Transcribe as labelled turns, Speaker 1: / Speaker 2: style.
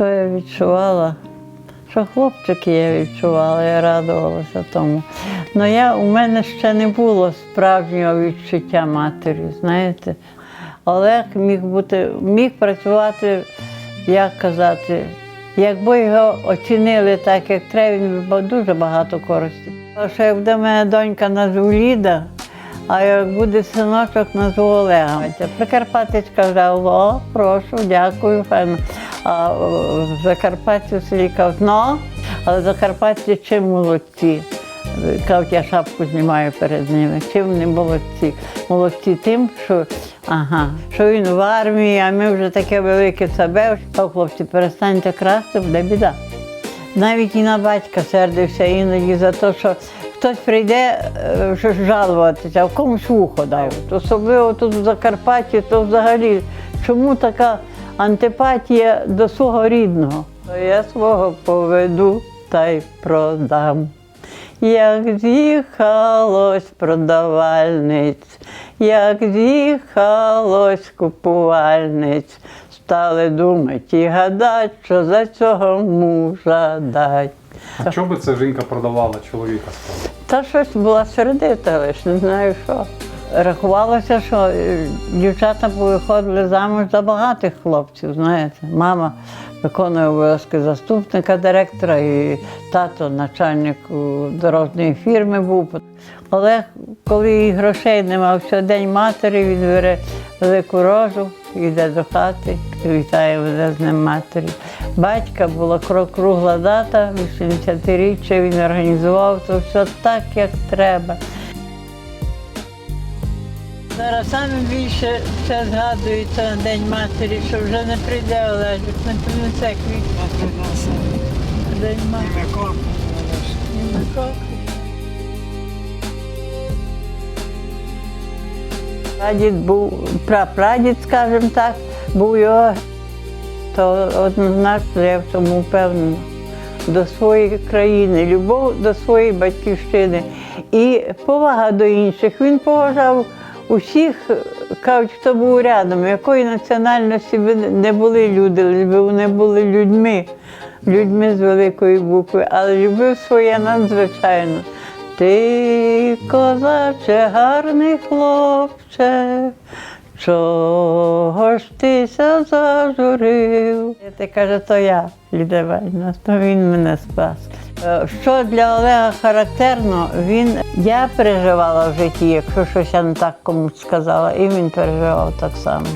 Speaker 1: Що я відчувала? Що хлопчики я відчувала, я радувалася тому. Ну я, у мене ще не було справжнього відчуття матері, знаєте. Олег міг бути, міг працювати, як казати, якби його оцінили так, як треба, він би дуже багато користі. А що як буде донька назву Ліда, а як буде синочок, назву Олега. Прикарпатець казав, о, прошу, дякую, файно. А в Закарпатті селі кажуть, ну, але Закарпатці чим молодці. Кажуть, я шапку знімаю перед ними. Чим вони молодці? Молодці тим, що ага, що він в армії, а ми вже таке велике себе. А хлопці, перестаньте красти, буде біда. Навіть і на батька сердився іноді за те, що хтось прийде е, жалуватися, а в комусь вухо дав. Особливо тут в Закарпатті, то взагалі чому така антипатія до свого рідного? Я свого поведу та й продам. Як з'їхалось продавальниць, як з'їхалось купувальниць, стали думать і гадать, що за цього мужа дать.
Speaker 2: А чого би ця жінка продавала чоловіка?
Speaker 1: Та щось була сердита, лиш не знаю що. Рахувалося, що е, дівчата повиходили замуж за багатих хлопців, знаєте. Мама виконує обов'язки заступника директора і тато начальник у дорожньої фірми був. Олег, коли і грошей не мав щодень матері, він бере велику рожу, йде до хати, вітає веде з ним матері. Батька була кругла дата, 80-річчя, він організував то все так, як треба. Зараз саме більше це згадується на День матері, що вже не прийде Олежик, не принесе квіти. День матері. Ні на крок. Прадід був, прапрадід, скажімо так, був його, то однозначно я в цьому впевнена. До своєї країни, любов до своєї батьківщини і повага до інших. Він поважав усіх, кажуть, хто був рядом, якої національності не були люди, вони були людьми, людьми з великої букви, але любив своє надзвичайно. Ти, козаче, гарний хлопче, чого ж тися зажурив? Ти каже, то я, Ліда Іванівна, то він мене спас. Е, Що для Олега характерно, він я переживала в житті, якщо щось я не так комусь сказала, і він переживав так само.